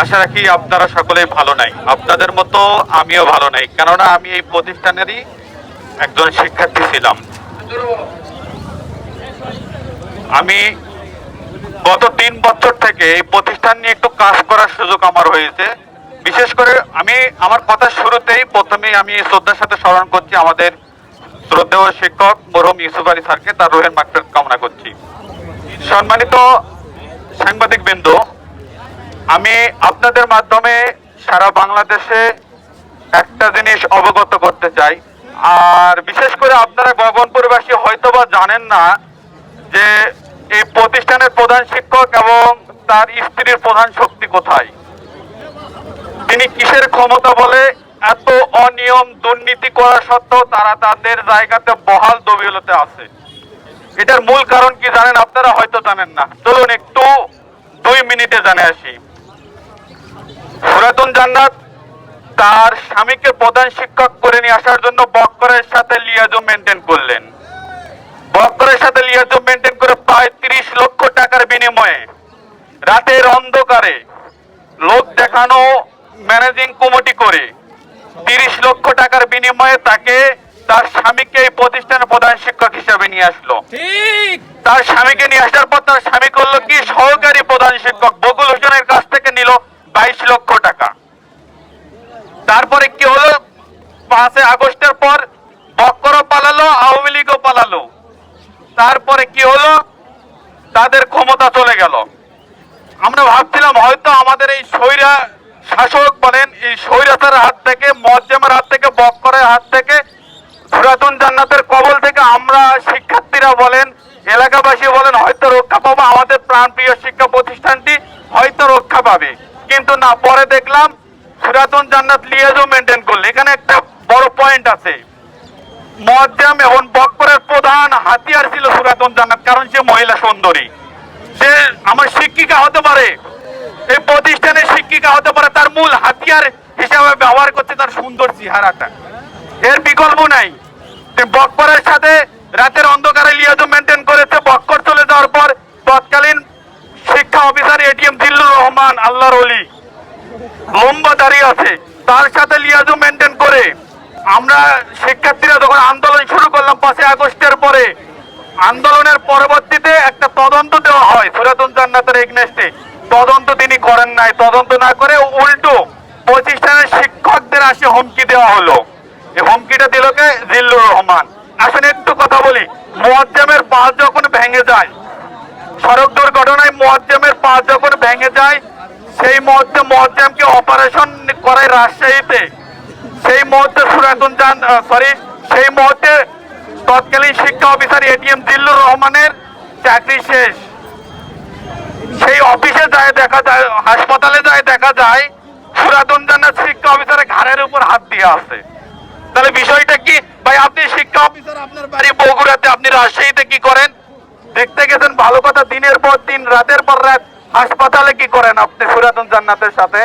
আশা রাখি আপনারা সকলেই ভালো নাই। আপনাদের মতো আমিও ভালো নাই। কেননা আমি এই প্রতিষ্ঠানেরই একজন শিক্ষার্থী ছিলাম। আমি গত তিন বছর থেকে এই প্রতিষ্ঠান নিয়ে একটু কাজ করার সুযোগ আমার হয়েছে। বিশেষ করে আমি আমার কথা শুরুতেই প্রথমে আমি শ্রদ্ধার সাথে স্মরণ করছি আমাদের শ্রদ্ধেয় শিক্ষক মরহুম ইউসুফ আলী স্যারকে, তার রোহের মাকফেরত কামনা করছি। সম্মানিত সাংবাদিক বিন্দু আমি আপনাদের মাধ্যমে সারা বাংলাদেশে একটা জিনিস অবগত করতে চাই। আর বিশেষ করে আপনারা গগনপুরবাসী হয়তোবা জানেন না যে এই প্রতিষ্ঠানের প্রধান শিক্ষক এবং তার স্ত্রীর প্রধান শক্তি কোথায়? তিনি কিসের ক্ষমতা বলে এত অনিয়ম দুর্নীতি করা সত্ত্বেও তারা তাদের জায়গাতে বহাল দবিলতে আছে? এটার মূল কারণ কি জানেন আপনারা হয়তো জানেন না। চলুন একটু দুই মিনিটে জানে আসি। পুরাতন জান্নাত তার স্বামীকে প্রধান শিক্ষক করে নিয়ে আসার জন্য বক্করের সাথে লিয়াজো মেনটেন করলেন। বক্করের সাথে লিয়াজো মেনটেন করে প্রায় তিরিশ লক্ষ টাকার বিনিময়ে রাতের অন্ধকারে লোক দেখানো ম্যানেজিং কমিটি করে তিরিশ লক্ষ টাকার বিনিময়ে তাকে তার স্বামীকে এই প্রতিষ্ঠানের প্রধান শিক্ষক হিসেবে নিয়ে আসলো। তার স্বামীকে নিয়ে আসার পর তার স্বামী করল কি? সহকারী প্রধান শিক্ষক। বকুল হোসেনের কাছ থেকে নিল বাইশ লক্ষ টাকা। তারপরে কি হলো? পাঁচই আগস্টের পর বক্করও পালালো, আওয়ামী লীগও পালালো। তারপরে কি হলো? তাদের ক্ষমতা চলে গেল। আমরা ভাবছিলাম হয়তো আমাদের এই স্বৈরা শাসক বলেন, এই স্বৈরাচারের হাত থেকে, মজ্জামের হাত থেকে, বক্করের হাত থেকে পুরাতন জান্নাতের কবল থেকে আমরা শিক্ষার্থীরা বলেন, এলাকাবাসী বলেন, হয়তো রক্ষা পাবো। আমাদের প্রাণপ্রিয় শিক্ষা প্রতিষ্ঠানটি হয়তো রক্ষা পাবে। কিন্তু না, পরে দেখলাম পুরাতন জান্নাত লিয়াজও মেনটেন করলে। এখানে একটা বড় পয়েন্ট আছে। এবং প্রধান হাতিয়ার ছিল পুরাতন জান্নাত, কারণ সে মহিলা সুন্দরী। সে আমার শিক্ষিকা হতে পারে, এই প্রতিষ্ঠানের শিক্ষিকা হতে পারে, তার মূল হাতিয়ার হিসাবে ব্যবহার করছে তার সুন্দর চেহারাটা। এর বিকল্প নাই। তে সাথে রাতের অন্ধকারে লিয়াজো মেনটেন করেছে, বক্কর চলে যাওয়ার পর তৎকালীন শিক্ষা অফিসার এটিএম জিল্লুর রহমান আল্লাহর অলি লম্বা দাঁড়িয়ে আছে। তার সাথে লিয়াজো মেনটেন করে। আমরা শিক্ষার্থীরা যখন আন্দোলন শুরু করলাম পাঁচই আগস্টের পরে, আন্দোলনের পরবর্তীতে একটা তদন্ত দেওয়া হয় সুরাতুন জান্নাতের এগনেস্টে। তদন্ত তিনি করেন নাই। তদন্ত না করে উল্টো প্রতিষ্ঠানের শিক্ষকদের আসে হুমকি দেওয়া হলো। এই হুমকিটা দিল কে? জিল্লুর রহমান। আসলে একটু কথা বলি। মোয়াজ্জামের পা যখন ভেঙে যায়, সড়ক দুর্ঘটনায় মোয়াজ্জামের পা যখন ভেঙে মুহূর্তে মোয়াজ্জামকে অপারেশন করায় রাজশাহীতে। সেই মুহূর্তে সুরাতুন জান সরি সেই মুহূর্তে তৎকালীন শিক্ষা অফিসার এটিএম জিল্লুর রহমানের চাকরি শেষ। সেই অফিসে যায় দেখা যায়, হাসপাতালে যায় দেখা যায় পুরাতন জান্নাত শিক্ষা অফিসারের ঘাড়ের উপর হাত দিয়ে আছে তাহলে বিষয়টা কি? ভাই, আপনি শিক্ষা অফিসার আপনার বাড়ি বগুড়াতে, আপনি রাজশাহীতে কি করেন? দেখতে গেছেন, ভালো কথা, দিনের পর দিন, রাতের পর রাত। হাসপাতালে কি করেন আপনি? পুরাতন জান্নাতের সাথে?